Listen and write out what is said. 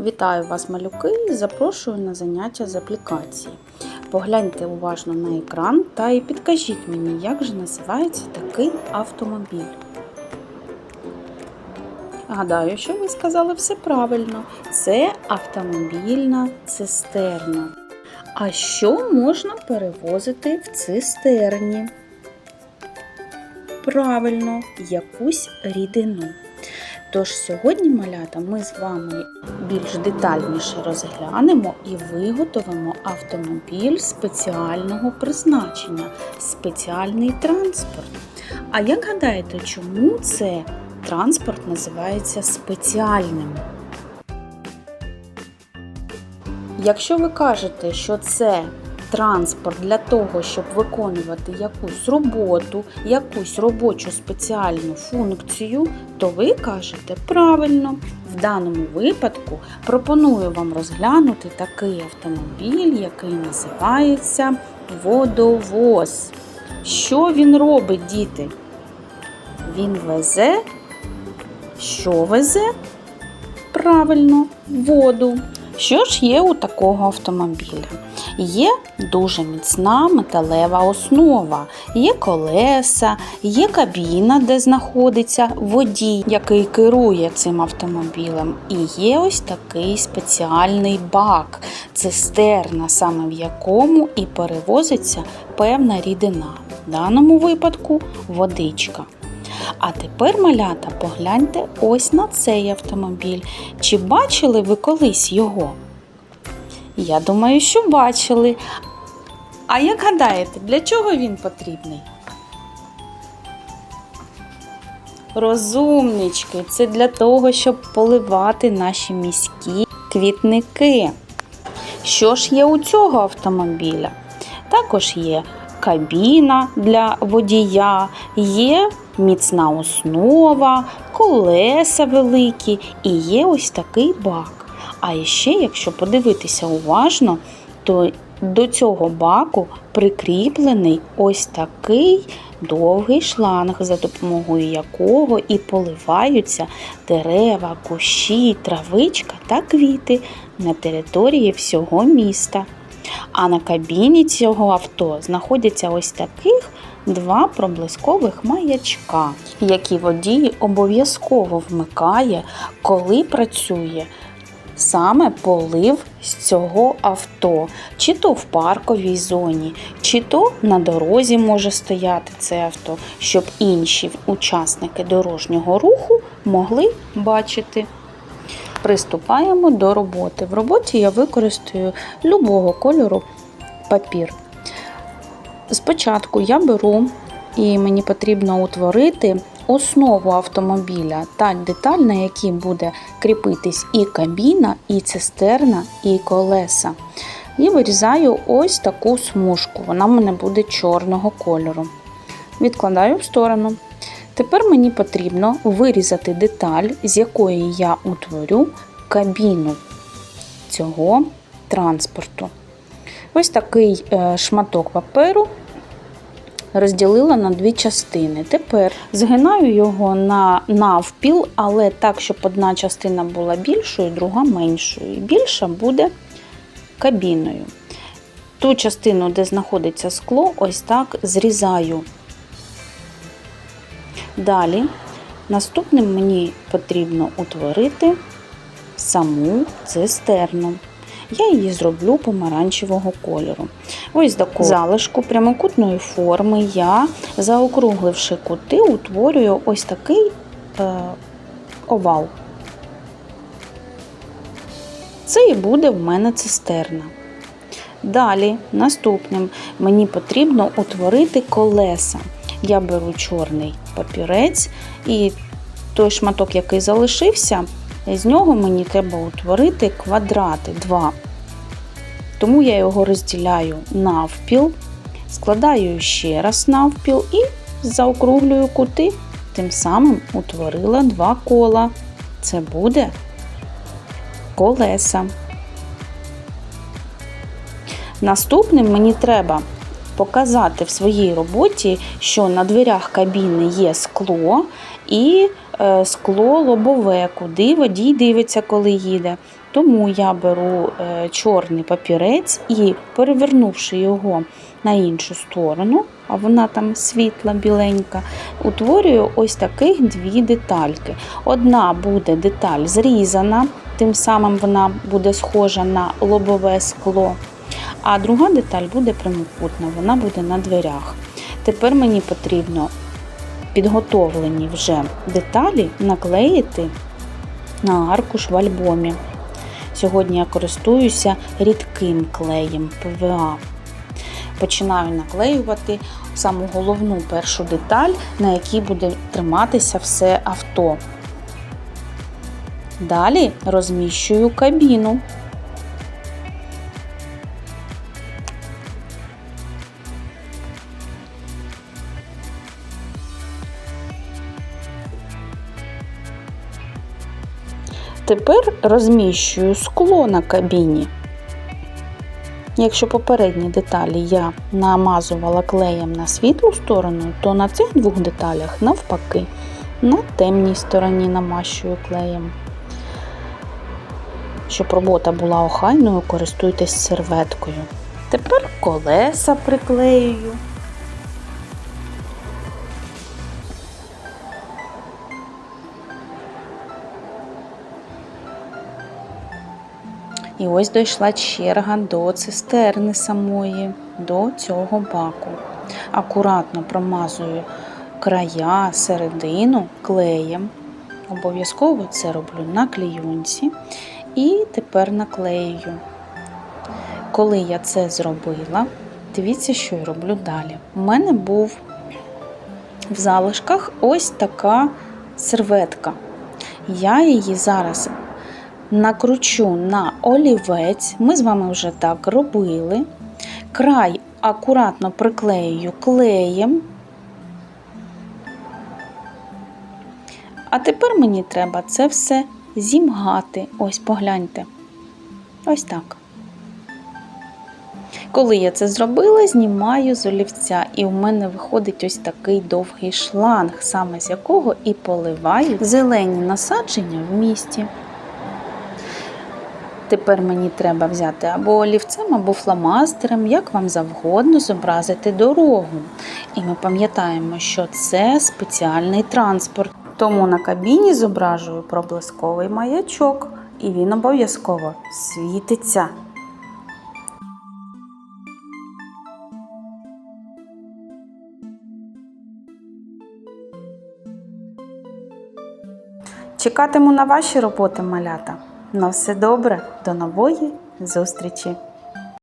Вітаю вас, малюки, і запрошую на заняття з аплікації. Погляньте уважно на екран та і підкажіть мені, як же називається такий автомобіль. Гадаю, що ви сказали все правильно. Це автомобільна цистерна. А що можна перевозити в цистерні? Правильно, якусь рідину. Тож сьогодні, малята, ми з вами більш детальніше розглянемо і виготовимо автомобіль спеціального призначення, спеціальний транспорт. А як гадаєте, чому це транспорт називається спеціальним? Якщо ви кажете, що це транспорт для того, щоб виконувати якусь роботу, якусь робочу спеціальну функцію, то ви кажете правильно. В даному випадку пропоную вам розглянути такий автомобіль, який називається водовоз. Що він робить, діти? Він везе. Що везе? Правильно, воду. Що ж є у такого автомобіля? Є дуже міцна металева основа, є колеса, є кабіна, де знаходиться водій, який керує цим автомобілем. І є ось такий спеціальний бак, цистерна, саме в якому і перевозиться певна рідина. В даному випадку водичка. А тепер, малята, погляньте ось на цей автомобіль. Чи бачили ви колись його? Я думаю, що бачили. А як гадаєте, для чого він потрібний? Розумнички, це для того, щоб поливати наші міські квітники. Що ж є у цього автомобіля? Також є кабіна для водія, є міцна основа, колеса великі і є ось такий бак. А ще, якщо подивитися уважно, то до цього баку прикріплений ось такий довгий шланг, за допомогою якого і поливаються дерева, кущі, травичка та квіти на території всього міста. А на кабіні цього авто знаходяться ось таких два проблискових маячка, які водій обов'язково вмикає, коли працює саме полив з цього авто, чи то в парковій зоні, чи то на дорозі може стояти це авто, щоб інші учасники дорожнього руху могли бачити. Приступаємо до роботи. В роботі я використаю любого кольору папір. Спочатку я беру і мені потрібно утворити основу автомобіля та деталь, на якій буде кріпитись і кабіна, і цистерна, і колеса. І вирізаю ось таку смужку. Вона в мене буде чорного кольору. Відкладаю в сторону. Тепер мені потрібно вирізати деталь, з якої я утворю кабіну цього транспорту. Ось такий е, шматок паперу розділила на дві частини. Тепер згинаю його на навпіл, але так, щоб одна частина була більшою, друга меншою. Більша буде кабіною. Ту частину, де знаходиться скло, ось так зрізаю. Далі, наступним мені потрібно утворити саму цистерну. Я її зроблю помаранчевого кольору. Ось таку залишку прямокутної форми я, заокругливши кути, утворюю ось такий е, овал. Це і буде в мене цистерна. Далі, наступним, мені потрібно утворити колеса. Я беру чорний папірець і той шматок, який залишився, з нього мені треба утворити квадрати два. Тому я його розділяю навпіл, складаю ще раз навпіл і заокруглюю кути, тим самим утворила два кола. Це буде колеса. Наступним мені треба показати в своїй роботі, що на дверях кабіни є скло і скло лобове, куди водій дивиться, коли їде. Тому я беру е, чорний папірець і, перевернувши його на іншу сторону, а вона там світла, біленька, утворюю ось таких дві детальки. Одна буде деталь зрізана, тим самим вона буде схожа на лобове скло. А друга деталь буде прямокутна, вона буде на дверях. Тепер мені потрібно підготовлені вже деталі наклеїти на аркуш в альбомі. Сьогодні я користуюся рідким клеєм ПВА. Починаю наклеювати саму головну першу деталь, на якій буде триматися все авто. Далі розміщую кабіну. Тепер розміщую скло на кабіні. Якщо попередні деталі я намазувала клеєм на світлу сторону, то на цих двох деталях навпаки, на темній стороні намащую клеєм. Щоб робота була охайною, користуйтесь серветкою. Тепер колеса приклеюю. І ось дійшла черга до цистерни самої, до цього баку. Акуратно промазую края, середину клеєм. Обов'язково це роблю на клейонці. І тепер наклею. Коли я це зробила, дивіться, що я роблю далі. У мене був в залишках ось така серветка. Я її зараз накручу на олівець. Ми з вами вже так робили. Край акуратно приклею клеєм. А тепер мені треба це все зімгати. Ось погляньте. Ось так. Коли я це зробила, знімаю з олівця, і у мене виходить ось такий довгий шланг, саме з якого і поливаю зелені насадження в місті. Тепер мені треба взяти або олівцем, або фломастером, як вам завгодно зобразити дорогу. І ми пам'ятаємо, що це спеціальний транспорт. Тому на кабіні зображую проблисковий маячок, і він обов'язково світиться. Чекатиму на ваші роботи, малята. На все добре, до нової зустрічі!